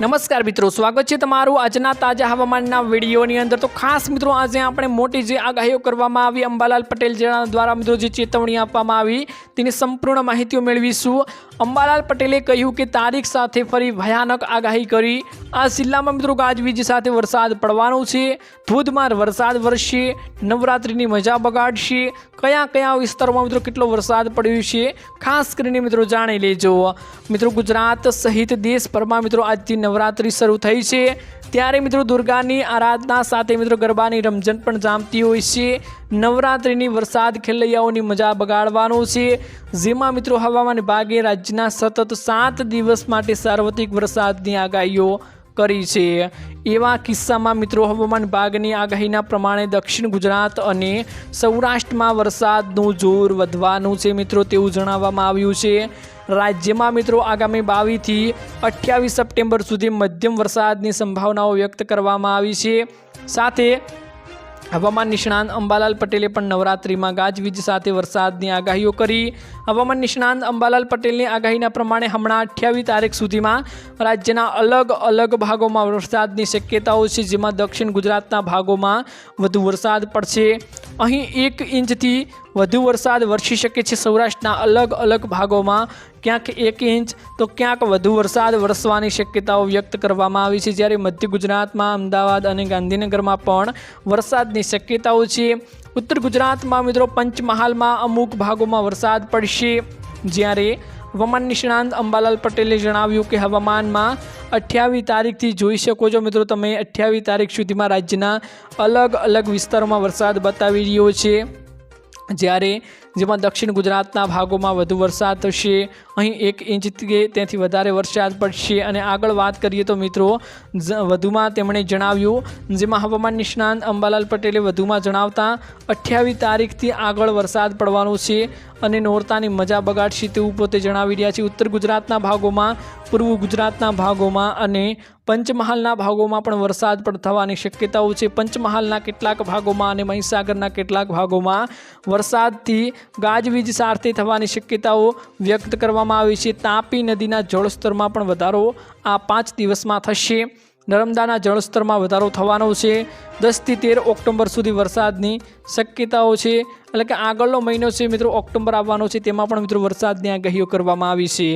નમસ્કાર મિત્રો, સ્વાગત છે તમારું આજના તાજા હવામાનના વિડીયોની અંદર. તો ખાસ મિત્રો, આજે આપણે મોટી જે આગાહીઓ કરવામાં આવી, અંબાલાલ પટેલ જેના દ્વારા મિત્રો જે ચેતવણી આપવામાં આવી, તેની સંપૂર્ણ માહિતીઓ મેળવીશું. અંબાલાલ પટેલે કહ્યું કે તારીખ સાથે ફરી ભયાનક આગાહી કરી. આ જિલ્લામાં મિત્રો ગાજવીજ સાથે વરસાદ પડવાનો છે. ધોધમાર વરસાદ વરસશે. નવરાત્રિની મજા બગાડશે. કયા કયા વિસ્તારોમાં મિત્રો કેટલો વરસાદ પડ્યો છે? ખાસ કરીને મિત્રો જાણી લેજો. મિત્રો ગુજરાત સહિત દેશભરમાં મિત્રો આજથી નવરાત્રિ શરૂ થઈ છે. ત્યારે મિત્રો દુર્ગાની આરાધના સાથે મિત્રો ગરબાની રમઝટ પણ જામતી હોય છે. નવરાત્રિની વરસાદ ખેલૈયાઓની મજા બગાડવાનો છે. જેમાં મિત્રો હવામાન વિભાગે રાજ્યના સતત સાત દિવસ માટે સાર્વત્રિક વરસાદની આગાહીઓ કરી છે. એવા કિસ્સામાં મિત્રો હવામાન વિભાગની આગાહીના પ્રમાણે દક્ષિણ ગુજરાત અને સૌરાષ્ટ્રમાં વરસાદનું જોર વધવાનું છે મિત્રો તેવું જણાવવામાં આવ્યું છે. રાજ્યમાં મિત્રો આગામી બાવીસથી અઠ્યાવીસ સપ્ટેમ્બર સુધી મધ્યમ વરસાદની સંભાવનાઓ વ્યક્ત કરવામાં આવી છે. સાથે હવામાન નિષ્ણાંત અંબાલાલ પટેલે પણ નવરાત્રિમાં ગાજવીજ સાથે વરસાદની આગાહીઓ કરી. હવામાન નિષ્ણાંત અંબાલાલ પટેલની આગાહીના પ્રમાણે હમણાં અઠ્યાવીસ તારીખ સુધીમાં રાજ્યના અલગ અલગ ભાગોમાં વરસાદની શક્યતાઓ છે, જેમાં દક્ષિણ ગુજરાતના ભાગોમાં વધુ વરસાદ પડશે. અહીં એક ઇંચથી વધુ વરસાદ વરસી શકે છે. સૌરાષ્ટ્રના અલગ અલગ ભાગોમાં ક્યાંક એક ઇંચ તો ક્યાંક વધુ વરસાદ વરસવાની શક્યતાઓ વ્યક્ત કરવામાં આવી છે. જ્યારે મધ્ય ગુજરાતમાં, અમદાવાદ અને ગાંધીનગરમાં પણ વરસાદની શક્યતાઓ છે. ઉત્તર ગુજરાતમાં મિત્રો પંચમહાલમાં અમુક ભાગોમાં વરસાદ પડશે. જ્યારે હવામાન નિષ્ણાંત અંબાલાલ પટેલે જણાવ્યું કે હવામાનમાં અઠ્યાવીસ તારીખથી જોઈ શકો છો મિત્રો, તમે અઠ્યાવીસ તારીખ સુધીમાં રાજ્યના અલગ અલગ વિસ્તારોમાં વરસાદ બતાવી રહ્યો છે. જ્યારે જેમાં દક્ષિણ ગુજરાતના ભાગોમાં વધુ વરસાદ થશે, અહીં એક ઇંચ કે તેથી વધારે વરસાદ પડશે. અને આગળ વાત કરીએ તો મિત્રો વધુમાં તેમણે જણાવ્યું, જેમાં હવામાન નિષ્ણાંત અંબાલાલ પટેલે વધુમાં જણાવતા, અઠ્યાવીસ તારીખથી આગળ વરસાદ પડવાનો છે. અને નોરતાની મજા બગાડશે તેવું પોતે જણાવી રહ્યા છે. ઉત્તર ગુજરાતના ભાગોમાં, પૂર્વ ગુજરાતના ભાગોમાં અને પંચમહાલના ભાગોમાં પણ વરસાદ પણ થવાની શક્યતાઓ છે. પંચમહાલના કેટલાક ભાગોમાં અને મહીસાગરના કેટલાક ભાગોમાં વરસાદથી ગાજવીજ સાથે થવાની શક્યતાઓ વ્યક્ત કરવામાં આવી છે. તાપી નદીના જળસ્તરમાં પણ વધારો આ પાંચ દિવસમાં થશે. નર્મદાના જળસ્તરમાં વધારો થવાનો છે. દસથી તેર ઓક્ટોબર સુધી વરસાદની શક્યતાઓ છે. એટલે કે આગળનો મહિનો છે મિત્રો ઓક્ટોબર આવવાનો છે. તેમાં પણ મિત્રો વરસાદની આગાહીઓ કરવામાં આવી છે.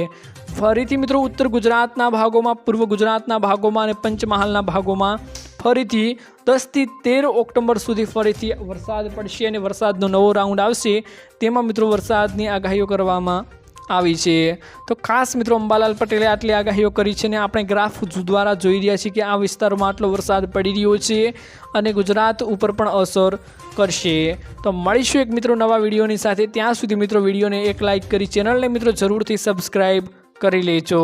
ફરીથી મિત્રો ઉત્તર ગુજરાતના ભાગોમાં, પૂર્વ ગુજરાતના ભાગોમાં અને પંચમહાલના ભાગોમાં ફરીથી દસથી તેર ઓક્ટોબર સુધી ફરીથી વરસાદ પડશે અને વરસાદનો નવો રાઉન્ડ આવશે. તેમાં મિત્રો વરસાદની આગાહીઓ કરવામાં આવી છે. તો ખાસ મિત્રો, અંબાલાલ પટેલે આટલી આગાહીઓ કરી છે અને આપણે ગ્રાફ દ્વારા જોઈ રહ્યા છીએ કે આ વિસ્તારોમાં આટલો વરસાદ પડી રહ્યો છે અને ગુજરાત ઉપર પણ અસર કરશે. તો મળીશું એક મિત્રો નવા વિડીયોની સાથે. ત્યાં સુધી મિત્રો વિડીયોને એક લાઇક કરી, ચેનલને મિત્રો જરૂરથી સબસ્ક્રાઈબ કરી લેજો.